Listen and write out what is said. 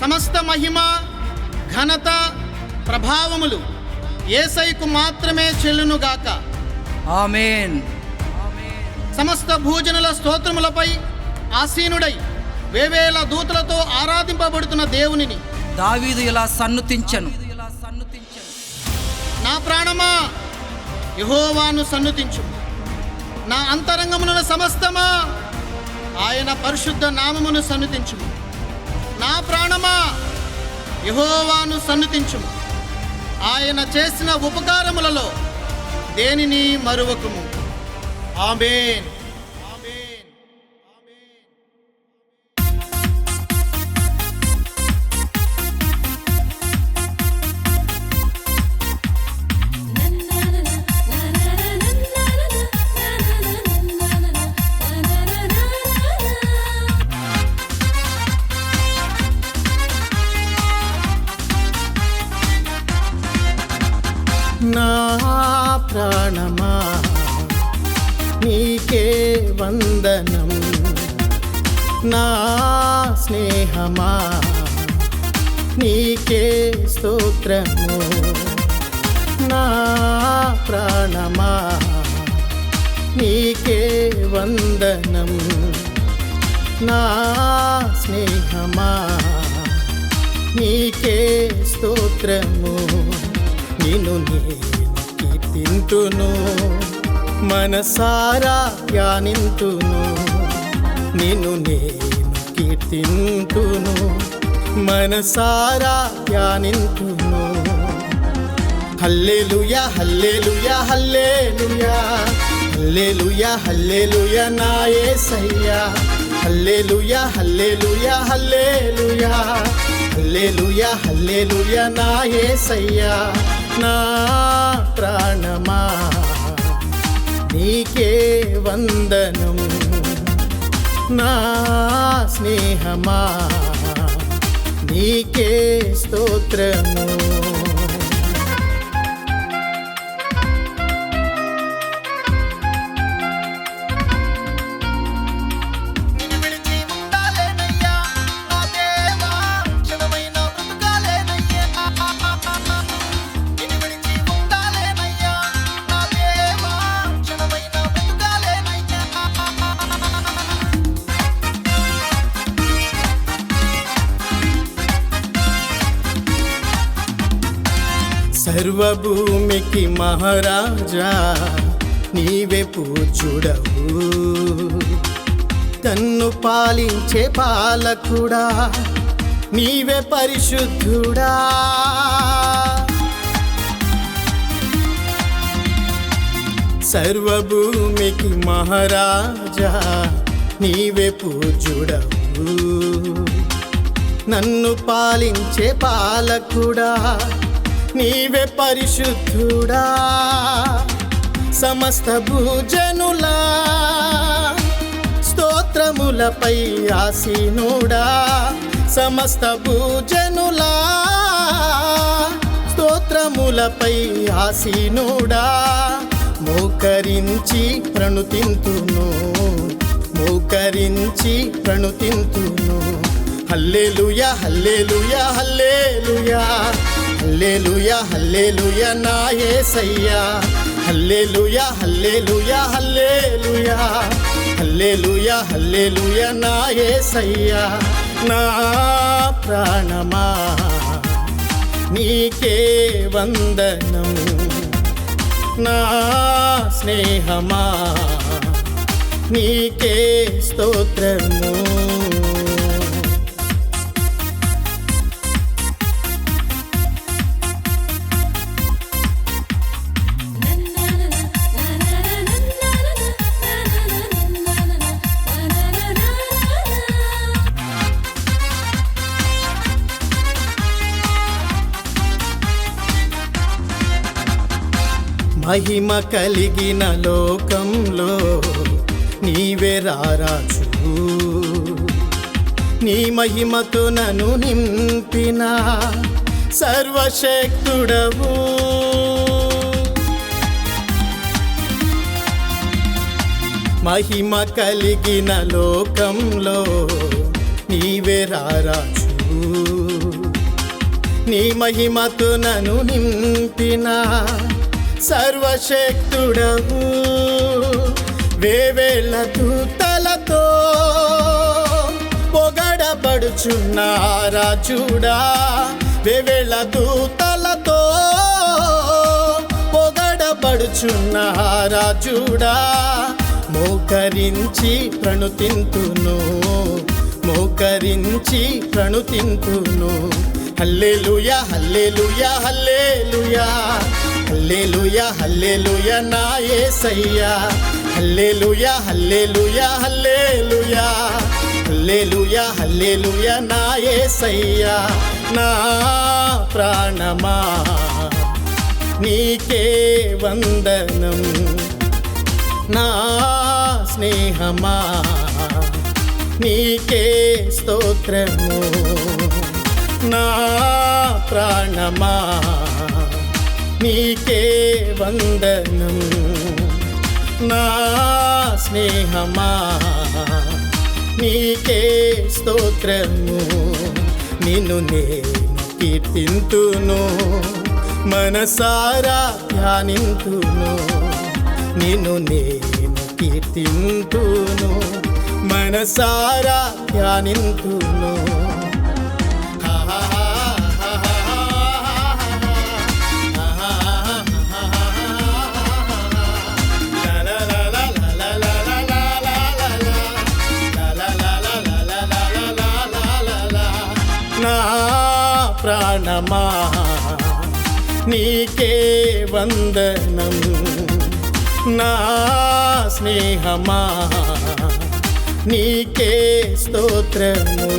సమస్త మహిమ ఘనత ప్రభావములు ఏసైకు మాత్రమే చెల్లునుగాక. ఆమెన్. సమస్త భూజనుల స్తోత్రములపై ఆసీనుడై వేవేల దూతలతో ఆరాధింపబడుతున్న దేవునిని. దావీదు ఇలా సన్నుతించను నా ప్రాణమా? యహోవాను సన్నుతించు నా అంతరంగమున సమస్తమా? ఆయన పరిశుద్ధ నామమును సన్నుతించుము నా ప్రాణమా? యహోవాను సన్నుతించుము ఆయన చేసిన ఉపకారములలో దేనిని మరువకుము. ఆమెన్. ప్రాణమా? నీకే వందనం. నా స్నేహమా? నీకే స్తోత్రము. నా ప్రాణమా? నీకే వందనం. నా స్నేహమా? నీకే స్తోత్రము. నిన్ను నీ కీర్తింతును మనసారా ధ్యానింతును నిన్ను నేను కీర్తింతును మనసారా ధ్యానింతును హల్లెలూయా హల్లెలూయా హల్లెలూయా. హల్లెలూయా హల్లెలూయా నా యేసయ్యా హల్లెలూయా హల్లెలూయా హల్లెలూయా. హల్లెలూయా హల్లెలూయా నా యేసయ్యా నా ప్రాణమా? నీకే వందనం. నా స్నేహమా? నీకే స్తోత్రము. సర్వభూమికి మహారాజా నీవే పూజుడవు తన్ను పాలించే పాలకుడా నీవే పరిశుద్ధుడా. సర్వభూమికి మహారాజా నీవే పూజుడవు నన్ను పాలించే పాలకుడా నీవే పరిశుద్ధుడా సమస్త భూజనులా. స్తోత్రములపై ఆసీనుడా సమస్త భూజనులా. స్తోత్రములపై ఆసీనుడా మోకరించి ప్రణుతింతును. మోకరించి ప్రణుతింతును. Hallelujah hallelujah hallelujah. Hallelujah hallelujah నా యేసయ్యా హల్లెలూయా హల్లెలూయా హల్లెలూయా. హల్లెలూయా హల్లెలూయా నా యేసయ్యా నా ప్రాణమా నీకే వందనం. నా స్నేహమా నీకే స్తోత్రము. మహిమ కలిగిన లోకంలో నీవే రారాజు. నీ మహిమతో నను నింపిన సర్వశక్తుడవు. మహిమ కలిగిన లోకంలో నీవే రారాజు. నీ మహిమతో నను నింపినా సర్వశక్తుడవు వేవేళ్ళ దూతలతో పొగడబడుచున్నారా చూడా. వేవేళ్ళ దూతలతో పొగడబడుచున్నారా చూడా. మోకరించి ప్రణుతింతును. మోకరించి ప్రణుతింతును. హల్లెలూయా హల్లెలూయా హల్లెలూయా. హల్లెలూయా హల్లెలూయా నా యేసయ్యా హల్లెలూయా హల్లెలూయా హల్లెలూయా. హల్లెలూయా హల్లెలూయా నా యేసయ్యా నా ప్రాణమా నీకే వందనం. నా స్నేహమా నీకే స్తోత్రము. నా ప్రాణమా నీకే వందనం. నా స్నేహమా నీకే స్తోత్రము. నిన్ను నేను కీర్తింతును మనసారా ధ్యానింతును. నిన్ను నేను కీర్తింతును మనసారా ధ్యానింతును. ప్రాణమా నీకే వందనం. నా స్నేహమా? నీకే స్తోత్రము.